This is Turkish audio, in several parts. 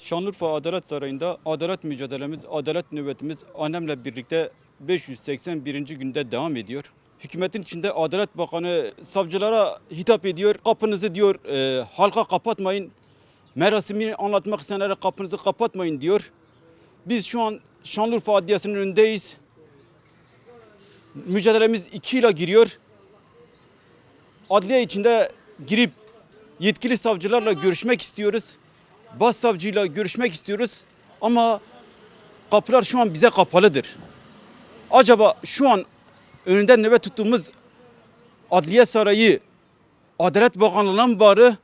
Şanlıurfa Adalet Sarayı'nda adalet mücadelemiz, adalet nöbetimiz annemle birlikte 581. günde devam ediyor. Hükümetin içinde Adalet Bakanı savcılara hitap ediyor. Kapınızı diyor e, halka kapatmayın. Merasimini anlatmak isteyenlere kapınızı kapatmayın diyor. Biz şu an Şanlıurfa Adliyesi'nin önündeyiz. Mücadelemiz 2 ile giriyor. Adliye içinde girip yetkili savcılarla görüşmek istiyoruz. Başsavcıyla görüşmek istiyoruz. Ama kapılar şu an bize kapalıdır. Acaba şu an önünde nöbet tuttuğumuz Adliye Sarayı Adalet Bakanlığı'na mı bağlı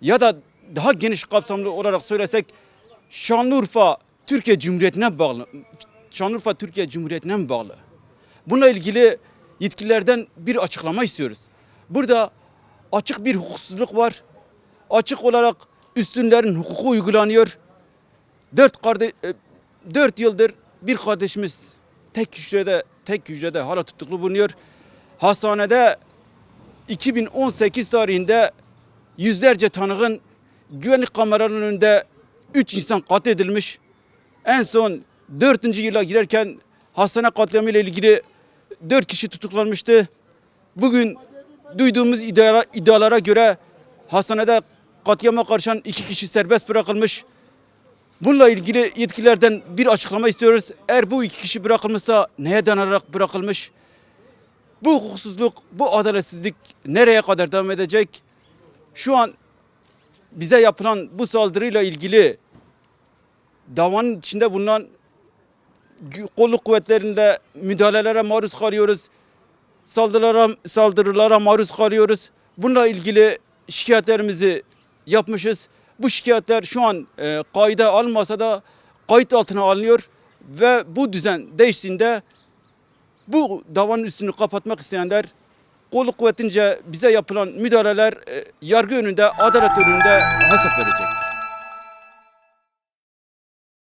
ya da daha geniş kapsamlı olarak söylesek Şanlıurfa Türkiye Cumhuriyeti'ne bağlı. Şanlıurfa Türkiye Cumhuriyeti'ne mi bağlı? Bununla ilgili yetkililerden bir açıklama istiyoruz. Burada açık bir hukuksuzluk var. Açık olarak üstünlerin hukuku uygulanıyor. Dört, kardeş, e, dört yıldır bir kardeşimiz tek hücrede, tek hücrede hala tutuklu bulunuyor. Hastanede 2018 tarihinde yüzlerce tanığın güvenlik kameralarının önünde 3 insan katledilmiş. En son 4. yıla girerken hastane katliamı ile ilgili 4 kişi tutuklanmıştı. Bugün duyduğumuz iddia, iddialara göre hastanede katliama karışan iki kişi serbest bırakılmış. Bununla ilgili yetkililerden bir açıklama istiyoruz. Eğer bu iki kişi bırakılmışsa neye dayanarak bırakılmış? Bu hukuksuzluk, bu adaletsizlik nereye kadar devam edecek? Şu an bize yapılan bu saldırıyla ilgili davanın içinde bulunan kolluk kuvvetlerinde müdahalelere maruz kalıyoruz. Saldırılara, saldırılara maruz kalıyoruz. Bununla ilgili şikayetlerimizi yapmışız. Bu şikayetler şu an e, kayda alınmasa da kayıt altına alınıyor ve bu düzen değiştiğinde bu davanın üstünü kapatmak isteyenler kolluk kuvvetince bize yapılan müdahaleler e, yargı önünde, adalet önünde hesap verecektir.